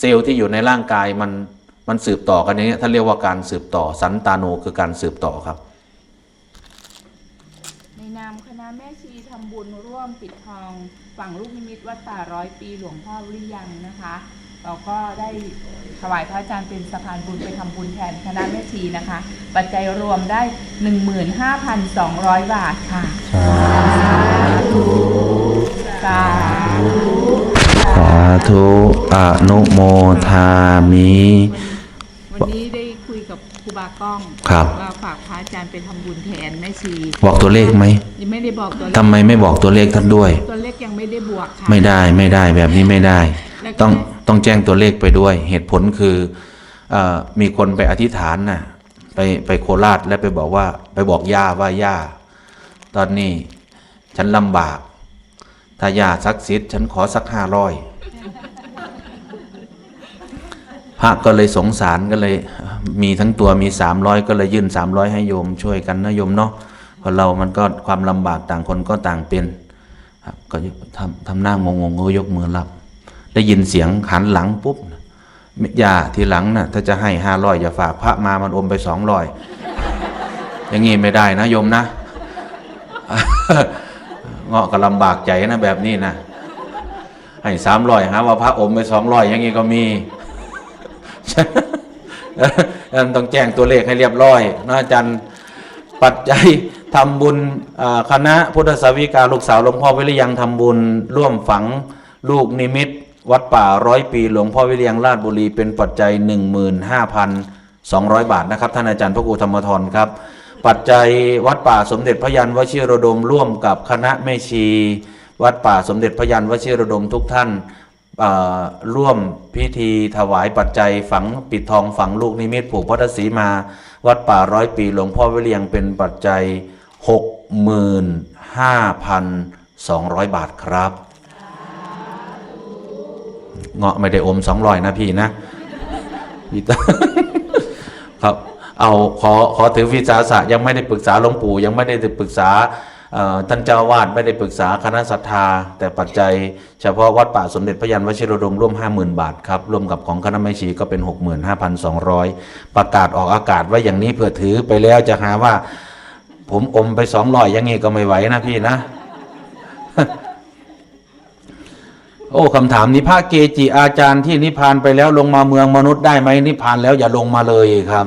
เซลล์ที่อยู่ในร่างกายมันมันสืบต่อกันอย่างเงี้ยท่านเรียกว่าการสืบต่อสันตาโนคือการสืบต่อครับ ในนามคณะแม่ชีทำบุญร่วมปิดทองฝั่งลูกนิมิตวัดป่าร้อยปีหลวงพ่อวิริยังนะคะ เราก็ได้ถวายพระอาจารย์เป็นสะพานบุญไปทำบุญแทนคณะแม่ชีนะคะ ปัจจัยรวมได้ 15,200 บาทค่ะ สาธุ สาธุ อนุโมทามิ วันนี้ได้คุยกับครูบาก้องครับ ว่าฝากพระอาจารย์ไปทำบุญแทนแม่ชีบอกตัวเลขไหมยังไม่ได้บอกตัวเลทำขไมไม่บอกตัวเลขท่านด้วย ตัวเลขยังไม่ได้บวกค่ะไม่ได้ไม่ได้แบบนี้ไม่ได้ แล้วก็ต้องต้องแจ้งตัวเลขไปด้วย เหตุผลคือเออมีคนไปอธิษฐานน่ะไปไปโคราชแล้วไปบอกว่า ไปบอกย่าว่าย่า ตอนนี้ฉันลำบาก ถ้าย่าซักซิดฉันขอสักห้าร้อย พระก็เลยสงสารก็เลยมีทั้งตัวมีสามร้อยก็เลยยื่นสามร้อยให้โยมช่วยกันนะโยมเนาะคนเรามันก็ความลำบากต่างคนก็ต่างเป็นครับก็ทำทำหน้างงงก็ยกมือรับ ได้ยินเสียงหันหลังปุ๊บอย่าทีหลังนะ่ะถ้าจะให้ห้าร้อยอย่าฝากพระมามันอมไปสองร้อยอย่างงี้ไม่ได้นะโยมนะเงาะก็ลำบากใจนะแบบนี้นะให้สามร้อยหาว่าพระอมไปสองร้อยอย่างงี้ก็มี ต้องแจ้งตัวเลขให้เรียบร้อยนะอาจารย์ปัจจัยทำบุญคณะพุทธสาวิกาลูกสาวหลวงพ่อวิริยังทำบุญ ร่วมฝังลูกนิมิต วัดป่าร้อยปี หลวงพ่อวิริยังราชบุรีเป็นปัจจัย 15,200 บาทนะครับ ท่านอาจารย์พระครูธรรมทรครับ ปัจจัยวัดป่าสมเด็จพระยันวชิรดมร่วมกับคณะแม่ชี วัดป่าสมเด็จพระยันวชิรดมทุกท่าน ร่วมพิธีถวายปัจจัยฝังปิดทองฝังลูกนิมิตผูกพัทธสีมา วัดป่าร้อยปีหลวงพ่อวิเลียงเป็นปัจจัย 65,200 บาทครับ เงาะไม่ได้อมสองรอยนะพี่นะพี่ตาครับ เอาขอขอถือวิสาสะยังไม่ได้ปรึกษาหลวงปู่ยังไม่ได้ปรึกษา ท่านเจ้าวาดไม่ได้ปรึกษาคณะศรัทธา แต่ปัจจัยเฉพาะวัดป่าสมเด็จพระยันวชิรดมร่วม 50,000 บาทครับร่วมกับของคณะไม่ชีก็เป็น 65,200 ประกาศออกอากาศไว้อย่างนี้เผื่อถือไปแล้วจะหาว่า ผมอมไปสองร้อยยังงี้ก็ไม่ไหวนะพี่นะ โอ้คำถามนี้พระเกจิอาจารย์ที่นิพพานไปแล้วลงมาเมืองมนุษย์ได้ไหมนิพพานแล้วอย่าลงมาเลยครับ